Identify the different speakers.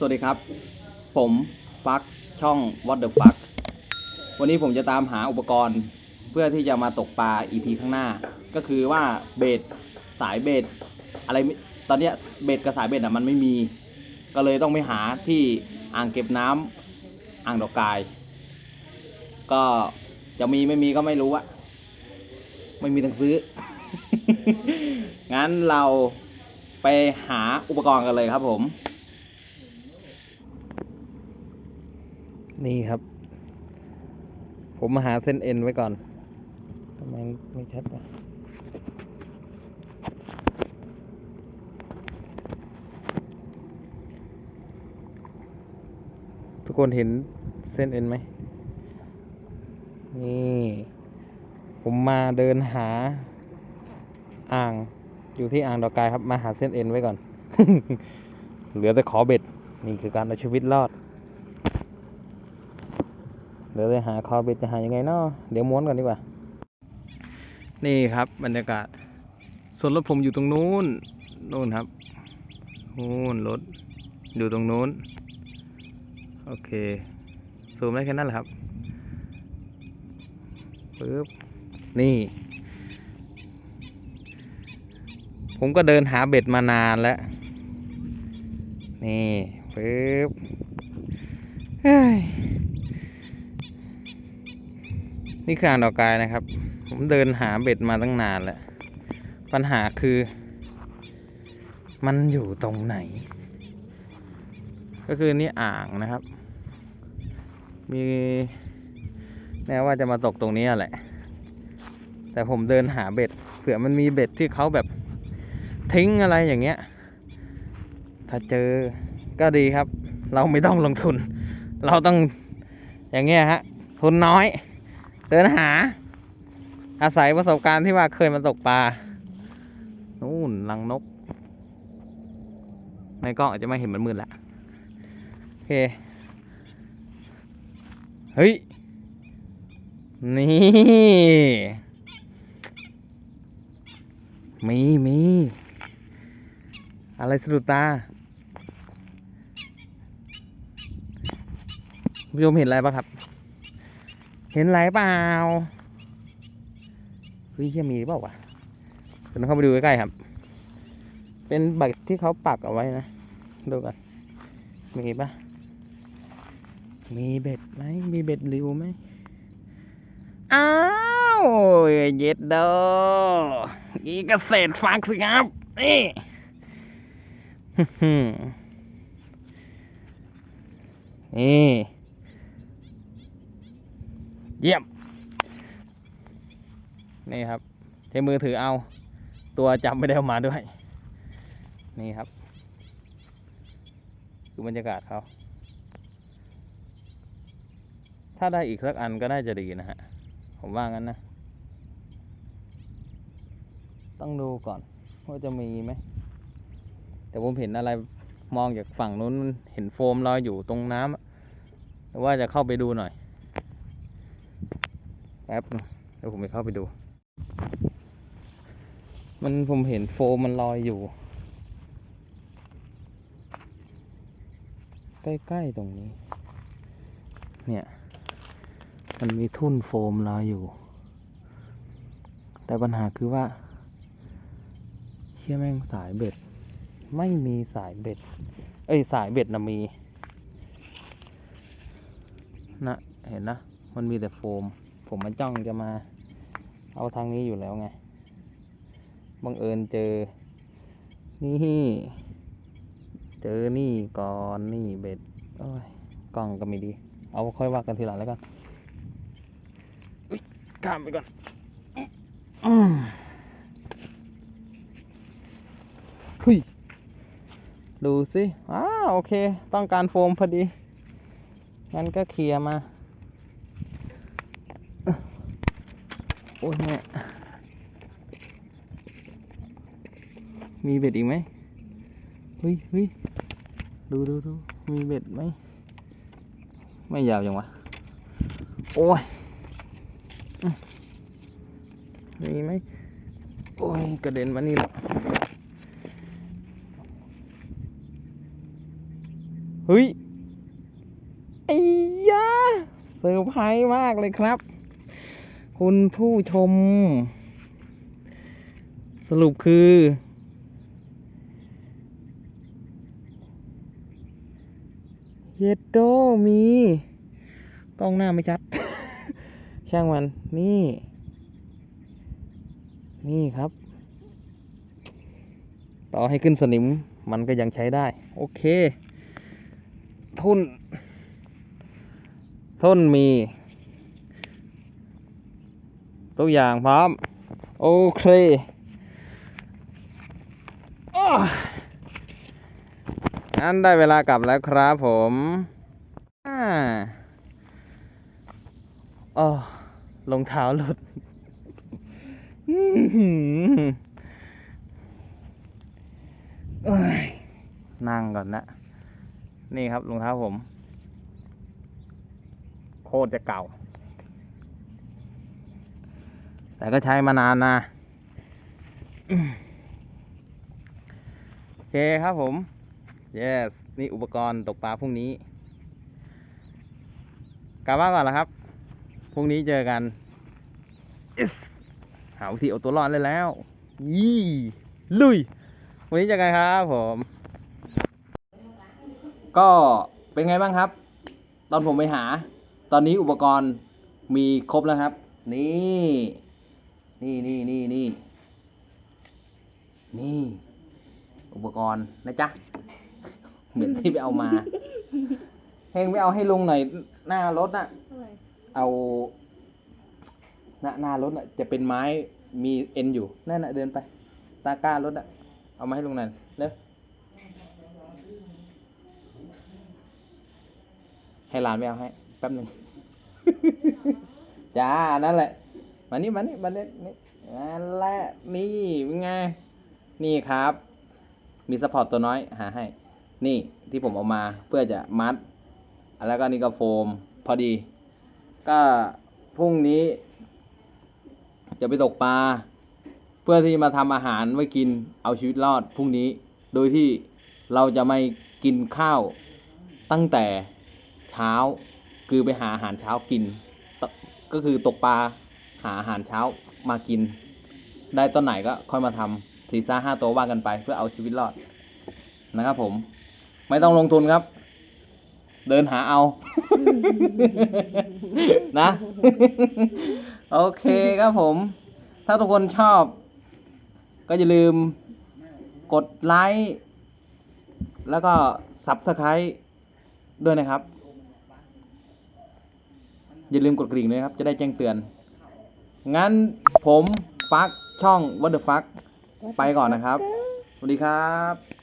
Speaker 1: สวัสดีครับ ผมฟักช่อง What the fuck วันนี้ผมจะตามหาอุปกรณ์เพื่อที่จะมาตกปลา EP ข้างหน้า ก็คือว่าเบสสายเบสอะไรตอนเนี้ยเบสกับสายเบสอะมันไม่มี ก็เลยต้องไปหาที่อ่างเก็บน้ำอ่างดอกกาย ก็จะมีไม่มีก็ไม่รู้อะไม่มีตังค์ซื้อ งั้นเราไปหาอุปกรณ์กันเลยครับผม นี่ครับ ผมมาหาเส้นเอ็นไว้ก่อนทำไมไม่ชัดวะทุกคนเห็นเส้นเอ็นไหม นี่ ผมมาเดินหา อ่าง อยู่ที่อ่างดอกกายครับ มาหาเส้นเอ็นไว้ก่อน เหลือแต่ขอเบ็ด นี่คือการเอาชีวิตรอด ดี๋ยวจะหาคอเบ็ดจะหายังไงเนาะเดี๋ยวม้วนก่อนดีกว่า นี่ครับบรรยากาศ ส่วนรถผมอยู่ตรงนู้นนู่นครับนู่นรถอยู่ตรงนู้น โอเคซูมได้แค่นั้นแหละครับปึ๊บนี่ ผมก็เดินหาเบ็ดมานานแล้ว นี่ปึ๊บเฮ้ย นี่คืออ่างดอกกายนะครับ ผมเดินหาเบ็ดมาตั้งนานแล้ว ปัญหาคือ มันอยู่ตรงไหน ก็คือนี่อ่างนะครับ มีแน่ว่าจะมาตกตรงนี้แหละ แต่ผมเดินหาเบ็ด เผื่อมันมีเบ็ดที่เขาแบบทิ้งอะไรอย่างเงี้ย ถ้าเจอก็ดีครับ เราไม่ต้องลงทุน เราต้องอย่างเงี้ยฮะ ทุนน้อย เดินหา อาศัยประสบการณ์ที่ว่าเคยมาตกปลานู่นลังนก ในกล้องอาจจะไม่เห็นมันมืดละโอเค เฮ้ย นี่ มีมี อะไรสะดุดตาผู้ชมเห็นอะไรปะครับ เห็นไรเปล่าเฮ้ยจะมีหรือเปล่าวะเดี๋ยวเราเข้าไปดูใกล้ๆครับ เป็นบัตรที่เขาปักเอาไว้นะ ดูกัน มีปะมีเบ็ดไหม มีเบ็ดริวไหม อ้าวเย็ดโดอีเกษตรฟักสิครับ นี่นี่ เยี่ยม นี่ครับใช้มือถือเอา ตัวจับไม่ได้เอามาด้วย นี่ครับ คือบรรยากาศเขา ถ้าได้อีกสักอันก็น่าจะดีนะฮะ ผมว่างั้นนะ ต้องดูก่อนว่าจะมีไหม แต่ผมเห็นอะไรมองจากฝั่งนู้นเห็นโฟมลอยอยู่ตรงน้ำว่าจะเข้าไปดูหน่อย แป๊บเดี๋ยวผมไปเข้าไปดู มันผมเห็นโฟมมันลอยอยู่ ใกล้ ๆ ตรงนี้ เนี่ย มันมีทุ่นโฟมลอยอยู่ แต่ปัญหาคือว่าเชี่ยแม่งสายเบ็ด ไม่มีสายเบ็ด เอ้ย สายเบ็ดนะมีนะเห็นนะ มันมีแต่โฟม ผมมันจ้องจะมาเอาทางนี้อยู่แล้วไง บังเอิญเจอ นี่ เจอนี่ก่อนนี่เบ็ดโอ้ยกล้องก็ไม่ดี เอาค่อยว่ากันทีหลังแล้วกันอุ๊ยข้ามไปก่อนอืมเฮ้ยดูสิอ้าโอเค ต้องการโฟมพอดี งั้นก็เคลียร์มา โอ้ยแม่มีเบ็ดอีกไหมเฮ้ยเฮ้ยดูดูดูมีเบ็ดไหมไม่ยาวจังวะ โอ้ยมีไหมโอ้ยกระเด็นมานี่แหละเฮ้ยไอ้ยาเซอร์ไพรส์มากเลยครับ คุณผู้ชม สรุปคือ เยดโดมี กล้องหน้าไม่ชัด ช่างมัน นี่ นี่ครับ ต่อให้ขึ้นสนิมมันก็ยังใช้ได้ โอเค ทุน ทุนมี ตัวอย่างพร้อม โอเคงั้นได้เวลากลับแล้วครับผมอ่าอ๋อรองเท้าหลุดนั่งก่อนนะ นี่ครับรองเท้าผม โคตรจะเก่า แต่ก็ใช้มานานนะโอเคครับผม yes นี่อุปกรณ์ตกปลาพรุ่งนี้กลับบ้านก่อนล้วครับ พรุ่งนี้เจอกัน yes หาวิธีเอาตัวรอดเลยแล้ว ยี่ลุย วันนี้เจอกันครับผม ก็เป็นไงบ้างครับ ตอนผมไปหา ตอนนี้อุปกรณ์มีครบแล้วครับ นี่ นี่นี่นี่นี่นี่ อุปกรณ์นะจ๊ะ เหมือนที่ไปเอามาเฮงไปเอาให้ลุงหน่อย หน้ารถน่ะ เอาหน้าหน้ารถน่ะ จะเป็นไม้มีเอ็นอยู่นั่นน่ะเดินไปตาก้ารถน่ะ เอามาให้ลุงหน่อยเร็วให้หลานไปเอาให้แป๊บหนึ่งจ้านั่นแหละ มานี่มานี่มาเล่นนี่นั่นแหละนี่เป็นไง นี่ครับ มีสปอร์ตตัวน้อยหาให้ นี่ที่ผมเอามาเพื่อจะมัด แล้วก็นี่ก็โฟมพอดี ก็พรุ่งนี้ จะไปตกปลาเพื่อที่มาทำอาหารไว้กินเอาชีวิตรอดพรุ่งนี้ โดยที่เราจะไม่กินข้าวตั้งแต่เช้า คือไปหาอาหารเช้ากิน ก็คือตกปลา หาอาหารเช้ามากิน ได้ตอนไหนก็ค่อยมาทำสี่ซ่าห้าตัวว่ากันไป เพื่อเอาชีวิตรอดนะครับผม ไม่ต้องลงทุนครับ เดินหาเอา นะ โอเคครับผม ถ้าทุกคนชอบ ก็อย่าลืมกดไลค์แล้วก็ Subscribe ด้วยนะครับ อย่าลืมกดกริ่งด้วยครับ จะได้แจ้งเตือน งั้นผมฟักช่อง What the fuck ไปก่อนนะครับ สวัสดีครับ